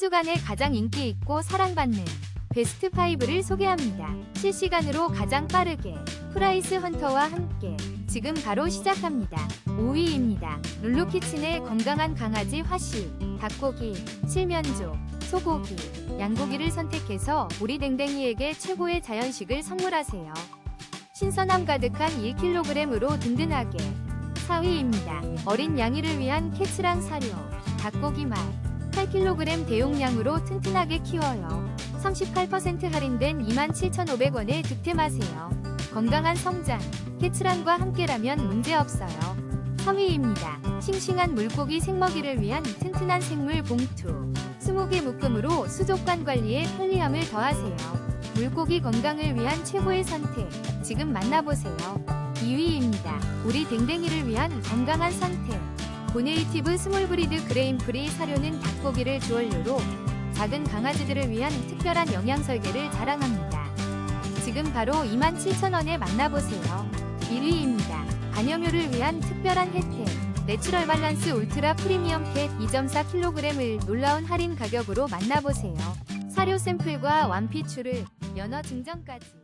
주간에 가장 인기 있고 사랑받는 베스트 5를 소개합니다. 실시간으로 가장 빠르게 프라이스 헌터와 함께 지금 바로 시작합니다. 5위입니다. 룰루키친의 건강한 강아지 화씨, 닭고기, 실면조, 소고기, 양고기를 선택해서 우리 댕댕이에게 최고의 자연식을 선물하세요. 신선함 가득한 1kg으로 든든하게 4위입니다. 어린 양이를 위한 캐츠랑 사료, 닭고기 맛 8kg 대용량으로 튼튼하게 키워요. 38% 할인된 27,500원에 득템하세요. 건강한 성장, 캐츠랑과 함께라면 문제없어요. 3위입니다. 싱싱한 물고기 생먹이를 위한 튼튼한 생물 봉투. 20개 묶음으로 수족관 관리에 편리함을 더하세요. 물고기 건강을 위한 최고의 선택. 지금 만나보세요. 2위입니다. 우리 댕댕이를 위한 건강한 선택. 고네이티브 스몰브리드 그레인프리 사료는 닭고기를 주원료로 작은 강아지들을 위한 특별한 영양 설계를 자랑합니다. 지금 바로 27,000원에 만나보세요. 1위입니다. 반려묘를 위한 특별한 혜택. 내추럴 밸런스 울트라 프리미엄 캣 2.4kg을 놀라운 할인 가격으로 만나보세요. 사료 샘플과 완피추를 연어 증정까지.